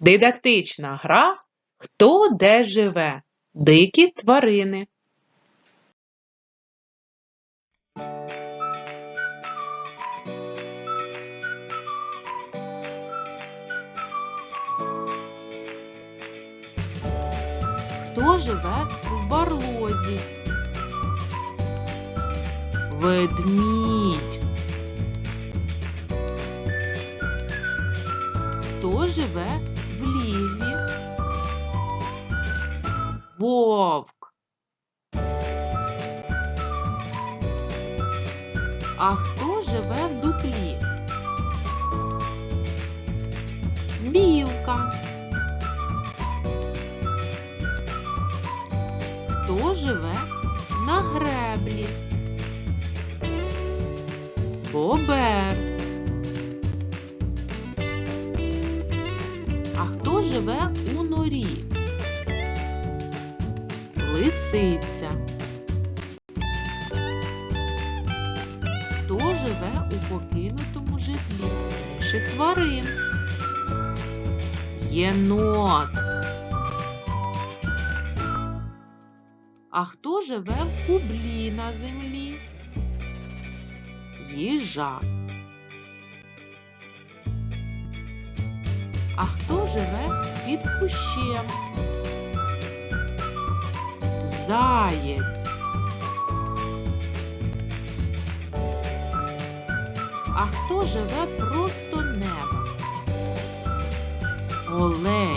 Дидактична гра Хто де живе? Дикі тварини. Хто живе в барлозі? Ведмідь. Хто живе в? Вовк. А хто живе в дуплі? Білка. Хто живе на греблі? Бобер. А хто живе у норі? Лисиця. Хто живе у покинутому житлі інших тварин? Єнот. А хто живе в кублі на землі? Їжак. А хто живе під кущем? Заєць. А хто живе просто неба? Олень.